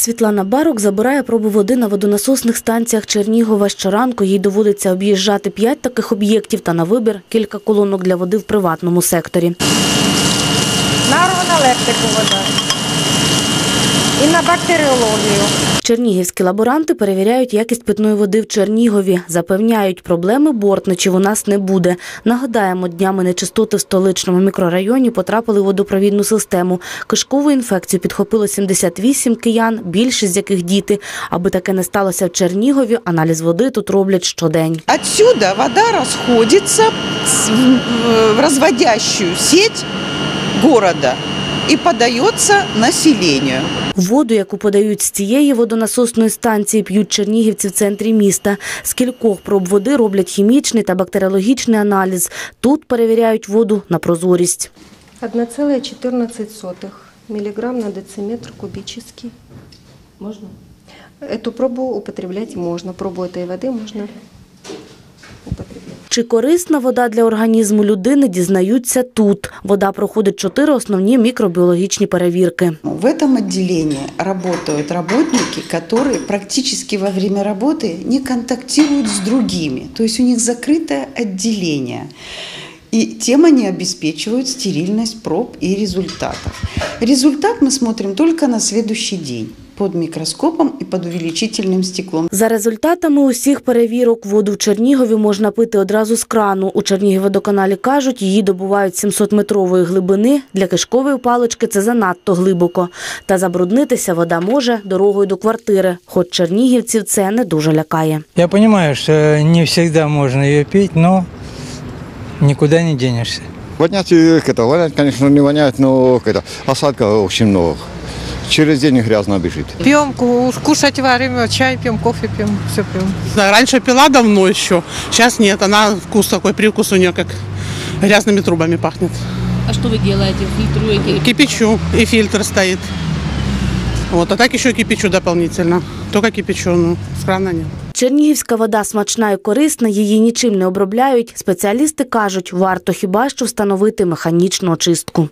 Світлана Барок забирає проби води на водонасосних станціях Чернігова. Щоранку їй доводиться об'їжджати п'ять таких об'єктів та на вибір кілька колонок для води в приватному секторі. на органолептику вода на бактеріологію. Чернігівські лаборанти перевіряють якість питної води в Чернігові. Запевняють, проблеми бортничів у нас не буде. Нагадаємо, днями нечистоти в столичному мікрорайоні потрапили в водопровідну систему. Кишкову інфекцію підхопило 78 киян, більшість з яких діти. Аби таке не сталося в Чернігові, аналіз води тут роблять щодень. Отсюда вода расходится с- в в сеть города и подается населению. Воду, яку подають з цієї водонасосної станції, п'ють чернігівці в центрі міста. З кількох проб води роблять хімічний та бактеріологічний аналіз. Тут перевіряють воду на прозорість. 1,14 миллиграмм на дециметр кубический. Можно? Эту пробу употреблять можно. Пробу этой воды можно употреблять. Чи корисна вода для організму людини, дізнаються тут. Вода проходить чотири основні мікробіологічні перевірки. В этом отделении работают работники, которые практически во время работы не контактируют с другими. То есть у них закрытое отделение. И тем они обеспечивают стерильность проб и результатов. Результат мы смотрим только на следующий день под микроскопом и под увеличительным стеклом. За результатами усіх перевірок воду в Чернігові можна пити одразу з крану. У Чернігівводоканалі кажуть, її добувають 700-метрової глибини. Для кишкової палички це занадто глибоко. Та забруднитися вода може дорогою до квартири, хоч чернігівців це не дуже лякає. Я понимаю, что не всегда можно ее пить, но никуда не денешься. Вонять, э, это, вонять, конечно, не воняет, но это, осадка очень много. Через день грязно бежит. Пьем, кушать варим, чай пьем, кофе пьем, все пьем. Да, Раньше пила давно еще, сейчас нет. Она вкус такой, привкус у нее как грязными трубами пахнет. А что вы делаете? Фильтруете? Кипячу, и фильтр стоит. Вот, а так еще кипячу дополнительно. Только кипячу, ну, с крана нет. Чернігівська вода смачна і корисна, її нічим не обробляють. Спеціалісти кажуть, варто хіба що встановити механічну очистку.